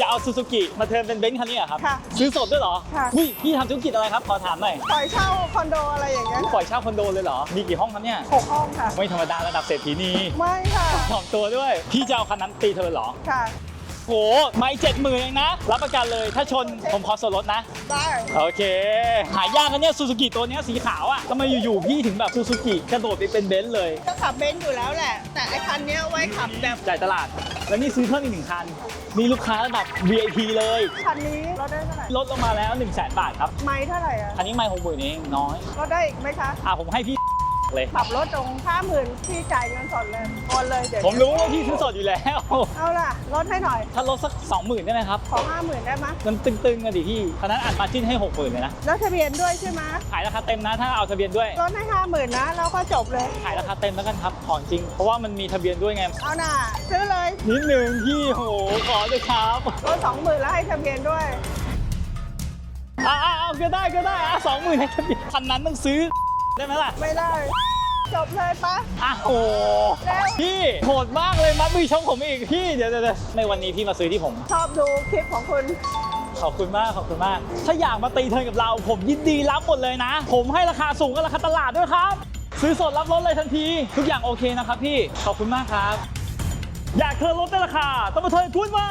จะเอาซูซูกิมาเทิร์นเป็นเบนซ์คันนี้เหรอครับ ค่ะซื้อสดด้วยเหรอค่ะ อุ้ยพี่ทำธุรกิจอะไรครับ ขอถามหน่อยปล่อยเช่าคอนโดอะไรอย่างเงี้ยปล่อยเช่าคอนโดเลยเหรอ มีกี่ห้องครับเนี่ย หกห้องค่ะ ไม่ธรรมดาระดับเศรษฐีนีไม่ค่ะ สองตัวด้วย พี่จะเอาคันนั้นตีเธอเหรอ ค่ะ โห ไม่เจ็ดหมื่นเองนะ รับประกันเลยถ้าชนผมขอส่วนลดนะ ได้ โอเค หายากนะเนี่ยซูซูกิตัวเนี้ยสีขาวอะทำไมอยู่ๆพี่ถึงแบบซูซูกิกระโดดไปเป็นเบนซ์เลย ก็ขับเบนซ์อยู่แล้วแหละ แต่ไอ้คันเนี้ยไว้ขับแบบจ่ายตลาด แล้วนี่ซื้อเพิ่มอีกหนึ่งคัน มีลูกค้าระดับ VIP เลย คันนี้รถได้เท่าไหร่ลดลงมาแล้ว 1 0 0 0 0แบาทครับ ไม่เท่าไหร่อะ คันนี้ไม่หกหมื่นเองน้อยรถได้อีกไหมคะ อะผมให้พี่ เลย ขับรถตรงห้าหมื่นพี่จ่ายเงินสดเลยโอนเลยเดี๋ยวผมรู้ว่าพี่ซื้อสดอยู่แล้ว เอาล่ะลดให้หน่อย ถ้าลดสัก 20,000 ได้ไหมครับ ขอห้าหมื่นได้ไหมยมันตึงๆอะดิพี่คันนั้นอัดมาจิ้นให้ 60,000เลยนะ แล้วทะเบียนด้วยใช่ไหมยขายราคาเต็มนะ ถ้าเอาทะเบียนด้วย ลดให้ห้าหมื่นนะแล้วก็จบเลย ขายราคาเต็มแล้วกันครับ ของจริง เพราะว่ามันมีทะเบียนด้วยไง เอาน่ะซื้อเลยนิดนึงพี่โห ขอเลยครับ ลดสองหมื่นแล้วให้ทะเบียนด้วย อ่าเอาก็ได้ก็ได้อะสองหมื่นให้ทะเบียนคันนั้นต้องซื้อ ได้ไหมล่ะ ไม่ได้ จบเลยปะ อะโอ้พี่โหดมากเลยมัดมือชกผมอีกพี่เดี๋ยวเดี๋ยวเดี๋ยวในวันนี้พี่มาซื้อที่ผม ชอบดูคลิปของคุณ ขอบคุณมากขอบคุณมาก ถ้าอยากมาตีเทิร์นกับเรา ผมยินดีรับหมดเลยนะ ผมให้ราคาสูงกว่าราคาตลาดด้วยครับ ซื้อสดรับรถเลยทันที ทุกอย่างโอเคนะครับพี่ขอบคุณมากครับ อยากเทิร์นรถได้ราคาต้องมาเทิร์นคุณมา